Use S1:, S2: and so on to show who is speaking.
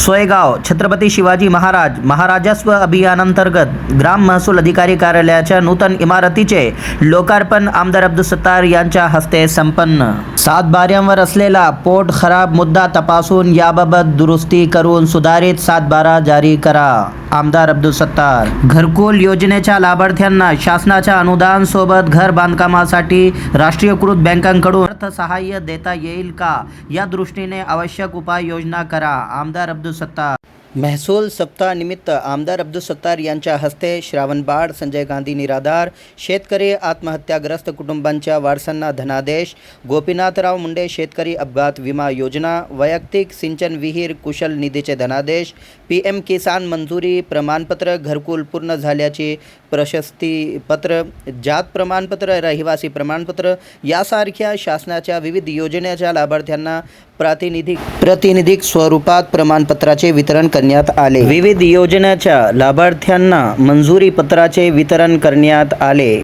S1: सोयगाव छत्रपती शिवाजी महाराज महाराजस्व अभियानांतर्गत ग्राम महसूल अधिकारी कार्यालयाच्या नूतन इमारतीचे लोकार्पण आमदार अब्दुल सत्तार यांच्या हस्ते संपन्न. सात बाऱ्यांवर असलेला पोट खराब मुद्दा तपासून याबाबत दुरुस्ती करून सुधारित सातबारा जारी करा. आमदार अब्दुल सत्तार. घरकुल योजनेच्या लाभार्थ्यांना शासनाच्या अनुदान सोबत घर बांधकामासाठी राष्ट्रीयकृत बँकांकडून अर्थसहाय्य देता येईल का? या दृष्टीने आवश्यक उपाययोजना करा. आमदार अब्दुल सत्तार. महसूल सप्ताहानिमित्त आमदार अब्दुल सत्तार यांच्या हस्ते श्रावणबाळ संजय गांधी निराधार शेतकरी आत्महत्याग्रस्त कुटुंबांच्या वारसांना धनादेश गोपीनाथराव मुंडे शेतकरी अपघात विमा योजना वैयक्तिक सिंचन विहीर कुशल निधीचे धनादेश पी एम किसान मंजुरी प्रमाणपत्र घरकुल पूर्ण झाल्याची प्रशस्तीपत्र जात प्रमाणपत्र रहिवासी प्रमाणपत्र यासारख्या शासनाच्या विविध योजनेच्या लाभार्थ्यांना प्रातिनिधिक प्रातिनिधिक स्वरूपात प्रमाणपत्राचे वितरण करण्यात आले. विविध योजनेच्या लाभार्थ्यांना मंजुरी पत्राचे वितरण करण्यात आले.